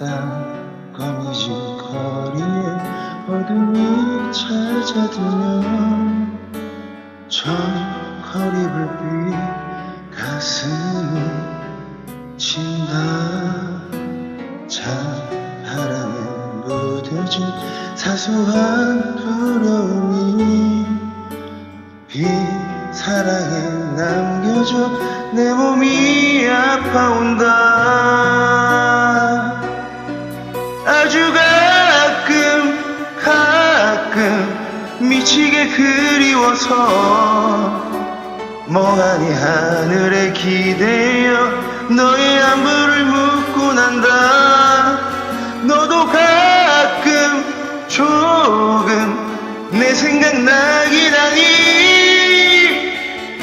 깜깜해진 거리에 어둠이 찾아들면 저 거리 불빛 가슴을 친다. 찬바람에 묻어진 사소한 두려움이 비 사랑에 남겨져 내 몸이 아파온다 가끔 미치게 그리워서 멍하니 하늘에 기대어 너의 안부를 묻고 난다. 너도 가끔 조금 내 생각 나긴 하니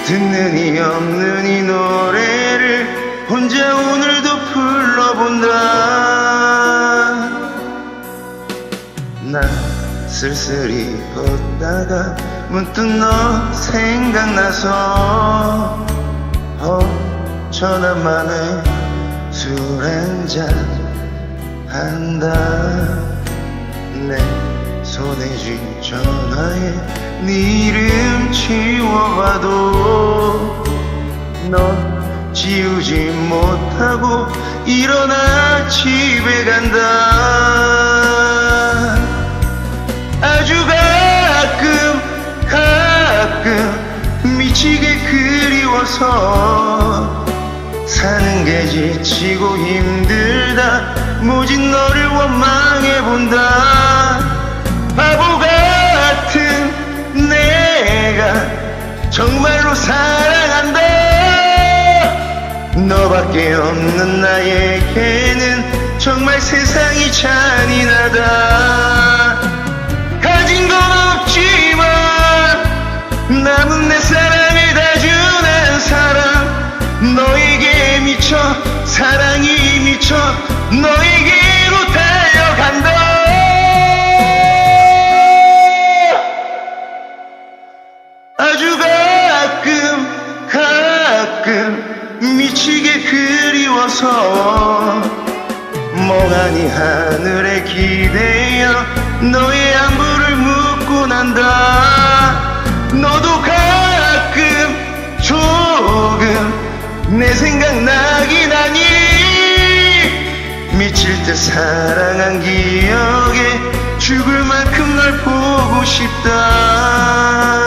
듣는 이 없는 이 노래를 혼자 오늘도 불러본다 쓸쓸히 걷다가 문득 너 생각나서 허전한 맘에 술 한잔 한다. 내 손에 쥔 전화에 네 이름 지워봐도 넌 지우지 못하고 일어나 집에 간다 그리워서 사는 게 지치고 힘들다. 모진 너를 원망해 본다. 바보 같은 내가 정말로 사랑한다. 너밖에 없는 나에게는 정말 세상이 잔인하다 미치게 그리워서 멍하니 하늘에 기대어 너의 안부를 묻고 난다. 너도 가끔 조금 내 생각 나긴 하니 미칠 듯 사랑한 기억에 죽을 만큼 널 보고 싶다